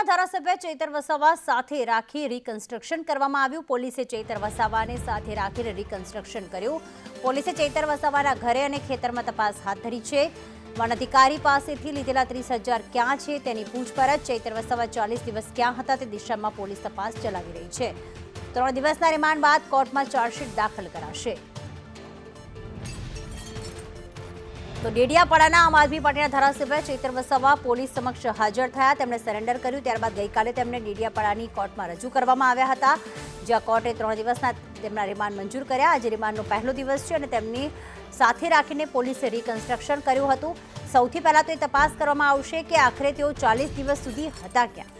કોટના ધારાસભ્ય ચૈતર વસાવા સાથે રાખી રિકન્સ્ટ્રક્શન કરવામાં આવ્યું. પોલીસે ચૈતર વસાવાને સાથે રાખીને રિકન્સ્ટ્રક્શન કર્યું. પોલીસે ચૈતર વસાવાના ઘરે અને ખેતરમાં તપાસ હાથ ધરી છે. વન અધિકારી પાસેથી લીધેલા ત્રીસ હજાર ક્યાં છે તેની પૂછપરછ. ચૈતર વસાવા ચાલીસ દિવસ ક્યાં હતા તે દિશામાં પોલીસ તપાસ ચલાવી રહી છે. ત્રણ દિવસના રિમાન્ડ બાદ કોર્ટમાં ચાર્જશીટ દાખલ કરાશે. તો ડેડિયાપાડાના આમ આદમી પાર્ટીના ધારાસભ્ય ચૈતર વસાવા પોલીસ સમક્ષ હાજર થયા. તેમણે સરેન્ડર કર્યું. ત્યારબાદ ગઈકાલે તેમને ડેડિયાપાડાની કોર્ટમાં રજૂ કરવામાં આવ્યા હતા. જ્યાં કોર્ટે ત્રણ દિવસના તેમના રિમાન્ડ મંજૂર કર્યા. આજે રિમાન્ડનો પહેલો દિવસ છે અને તેમની સાથે રાખીને પોલીસે રિકન્સ્ટ્રક્શન કર્યું હતું. સૌથી પહેલાં તો એ તપાસ કરવામાં આવશે કે આખરે તેઓ ચાલીસ દિવસ સુધી હતા ક્યાં?